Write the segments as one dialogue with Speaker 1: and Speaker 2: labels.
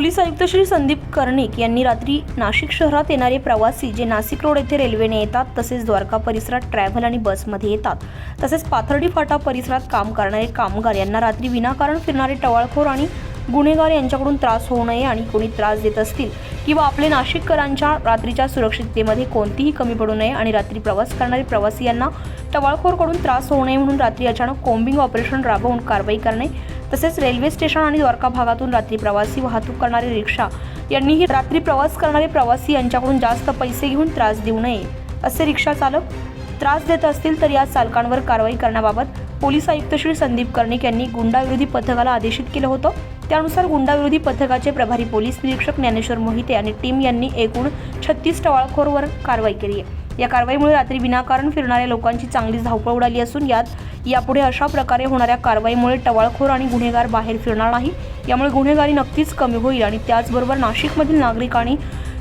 Speaker 1: Police आयुक्त श्री संदीप कर्णिक यांनी रात्री नाशिक शहरात येणारे प्रवासी जे नाशिक रोड येथे रेल्वेने येतात तसेच द्वारका परिसरात ट्रॅव्हल आणि बसमध्ये येतात. तसेच पाथर्डी फाटा परिसरात काम करणारे कामगार यांना रात्री विनाकारण फिरणारे टवाळखोर आणि गुन्हेगार यांच्याकडून त्रास होऊ नये आणि कोणी त्रास देत असतील किंवा आपले नाशिककरांच्या रात्रीच्या सुरक्षिततेमध्ये कोणतीही कमी पडू नये आणि रात्री प्रवास करणारे प्रवासी यांना टवाळखोरकडून त्रास होऊ नये म्हणून रात्री अचानक कोम्बिंग ऑपरेशन राबवून कारवाई करणे तसेच रेल्वे स्टेशन आणि द्वारका भागातून रात्री प्रवासी वाहतूक करणारे रिक्षा यांनीही रात्री प्रवास करणारे प्रवासी यांच्याकडून जास्त पैसे घेऊन त्रास देऊ नये असे रिक्षा चालक त्रास देत असतील तर या चालकांवर कारवाई करण्याबाबत पोलीस आयुक्त श्री संदीप कर्णिक यांनी गुंडाविरोधी पथकाला आदेशित केलं होतं. त्यानुसार गुंडाविरोधी पथकाचे प्रभारी पोलीस निरीक्षक ज्ञानेश्वर मोहिते आणि टीम यांनी एकूण छत्तीस टवाळखोरवर कारवाई केली आहे. या कारवाईमुळे रात्री विनाकारण फिरणाऱ्या लोकांची चांगलीच धावपळ उडाली असून यात यापुढे अशा प्रकारे होणाऱ्या कारवाईमुळे टवाळखोर आणि गुन्हेगार बाहेर फिरणार नाही. यामुळे गुन्हेगारी नक्कीच कमी होईल आणि त्याचबरोबर नाशिकमधील नागरिक आणि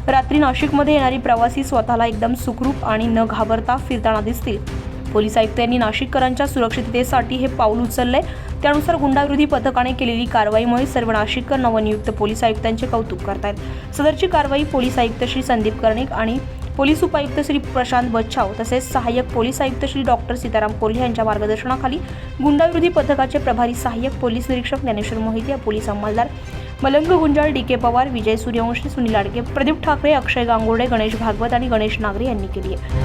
Speaker 1: रात्री नाशिकमध्ये येणारी प्रवासी स्वतःला एकदम सुखरूप आणि न घाबरता फिरताना दिसतील. पोलीस आयुक्त यांनी नाशिककरांच्या सुरक्षिततेसाठी हे पाऊल उचललंय. त्यानुसार गुंडाविरोधी पथकाने केलेली कारवाईमुळे सर्व नाशिककर नवनियुक्त पोलीस आयुक्तांचे कौतुक करतायत. सदरची कारवाई पोलीस आयुक्त श्री संदीप कर्णिक आणि पोलीस उपायुक्त श्री प्रशांत बच्छाव तसेच सहाय्यक पोलीस आयुक्त श्री डॉक्टर सीताराम कोल्हे यांच्या मार्गदर्शनाखाली गुंडाविरोधी पथकाचे प्रभारी सहाय्यक पोलीस निरीक्षक ज्ञानेश्वर मोहिते पोलीस अंमलदार मलंग गुंजाळ डी के पवार विजय सूर्यवंशी सुनील आडके प्रदीप ठाकरे अक्षय गांगुर्डे गणेश भागवत आणि गणेश नागरे यांनी केली आहे.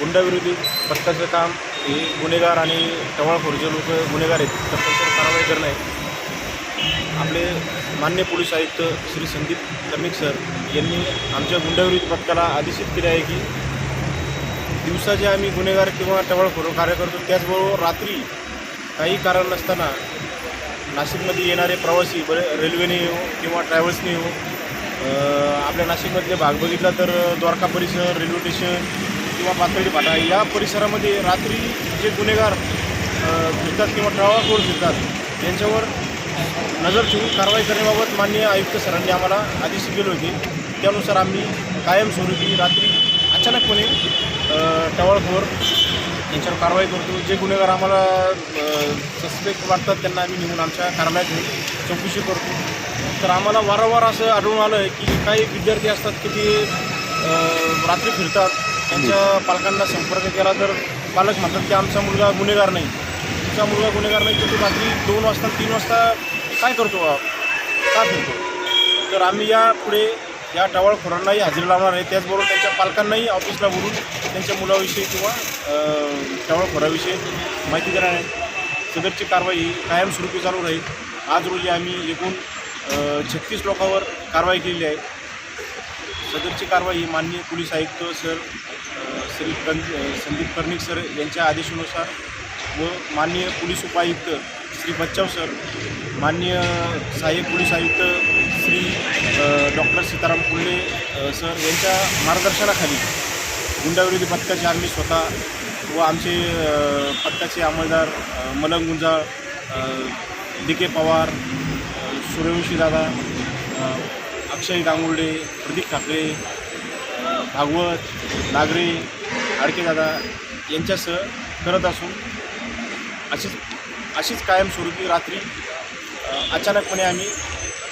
Speaker 2: गुंडाविरोधी पथकाचं काम हे गुन्हेगार आणि टवाळखोर जे लोक गुन्हेगार आहेत तर त्यांच्यावर कारवाई करणं आहे. आपले मान्य पोलीस आयुक्त श्री संदीप कर्णिक सर यांनी आमच्या गुंडाविरोधी पथकाला आदेशित केले आहे की दिवसा जे आम्ही गुन्हेगार किंवा टवाळखोर कार्य करतो त्याचबरोबर रात्री काही कारण नसताना नाशिकमध्ये येणारे प्रवासी बरे रेल्वेने येऊ किंवा ट्रॅव्हल्सने येऊ आपल्या नाशिकमधले भाग बघितला तर द्वारका परिसर रेल्वे स्टेशन किंवा पातळी फाटा या परिसरामध्ये रात्री जे गुन्हेगार फिरतात किंवा टळाखोर फिरतात यांच्यावर नजर ठेवून कारवाई करण्याबाबत माननीय आयुक्त सरांनी आम्हाला आदेश दिले होते. त्यानुसार आम्ही कायमस्वरूपी रात्री अचानकपणे अं, टवाळखोर यांच्यावर कारवाई करतो. जे गुन्हेगार आम्हाला सस्पेक्ट वाटतात त्यांना आम्ही निघून आमच्या कारवायात घेऊन चौकशी करतो. तर आम्हाला वारंवार असं आढळून आलं आहे की काही विद्यार्थी असतात की ते रात्री फिरतात. त्यांच्या पालकांना संपर्क केला तर पालक म्हणतात की आमचा मुलगा गुन्हेगार नाही. तुमचा मुलगा गुन्हेगार नाही तर तो रात्री दोन वाजता तीन वाजता काय करतो बा? का फिरतो तर आम्ही यापुढे या टवाळखोरांनाही हजेरी लावणार आहे. त्याचबरोबर त्यांच्या पालकांनाही ऑफिसला बोलून त्यांच्या मुलाविषयी किंवा टवाळखोराविषयी माहिती देणार आहे. सदरची कारवाई कायमस्वरूपी चालू राहील. आज रोजी आम्ही एकूण छत्तीस लोकांवर कारवाई केलेली आहे. सदरची कारवाई माननीय पोलीस आयुक्त सर श्री कं संदीप कर्णिक सर यांच्या आदेशानुसार व माननीय पोलीस उपायुक्त श्री बच्चाव सर माननीय सहाय्यक पोलीस आयुक्त श्री डॉक्टर सीताराम कुल्ले सर यांच्या मार्गदर्शनाखाली गुंडाविरोधी पथकाचे आम्ही स्वतः व आमचे पथकाचे अंमलदार मलंग गुंजाळ डी के पवार सूर्यवंशी दादा अक्षय गांगुर्डे प्रदीप ठाकरे भागवत नागरे आडकेदादा यांच्यासह करत असून अशीच अशीच कायमस्वरूपी रात्री अचानकपणे आम्ही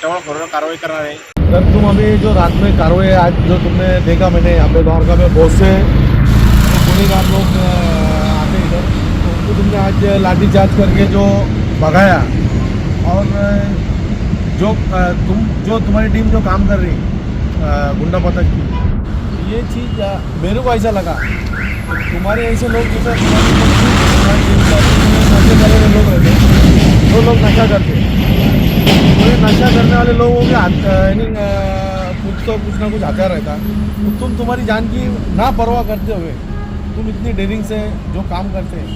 Speaker 2: टवाळखोरावर कारवाई करणार आहे.
Speaker 3: सर तुम अभी जो रात में कार्रवाई आज जो तुमने देखा मैंने अपने द्वारका में बहुत से गुनेगार लोग आते इधर। तो उनको तुमने आज लाठी चार्ज करके जो भगाया और जो तुम जो तुम्हारी टीम जो काम कर रही गुंडा पथक की। ये चीज़ मेरे को ऐसा लगा तुम्हारे ऐसे लोग जैसे तुम्हारी टीम का करे हुए लोग रहते हैं, वो लोग नशा करते हैं तो नशा करने वाले लोगों के यानी कुछ तो कुछ ना कुछ आता रहता तो तुम तुम्हारी जान की ना परवाह करते हुए तुम इतनी डेरिंग से जो काम करते हैं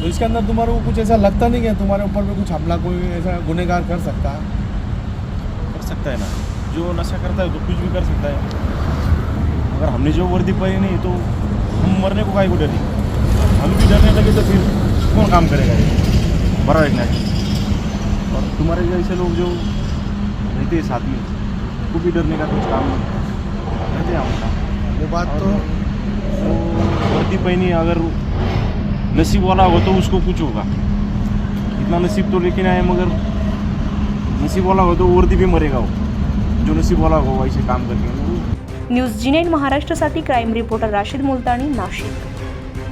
Speaker 3: तो इसके अंदर तुम्हारे को कुछ ऐसा लगता नहीं है तुम्हारे ऊपर में कुछ हमला कोई ऐसा गुनेगार कर सकता है
Speaker 2: कर सकता है ना जो नशा करता है तो कुछ भी कर सकता है अगर हमने जो वर्दी पहनी नहीं तो हम मरने को काय को डरे हम भी डरने लगे तो फिर कौन काम करेगा? ये बराबर है ना तुम्हारे जैसे लोग जो रहते हैं साथ में को भी डरने का कुछ काम नहीं। रहते हैं
Speaker 3: वो बात तो
Speaker 2: वर्दी पहनी अगर नसीब वाला हो तो उसको कुछ होगा। इतना नसीब तो लेकिन आए मगर नसीब वाला हो तो वर्दी भी मरेगा वो। जो नसीब वाला हो वैसे काम करके।
Speaker 1: न्यूज जी नाईन महाराष्ट्रासाठी क्राईम रिपोर्टर राशीद मुलतानी नाशिक।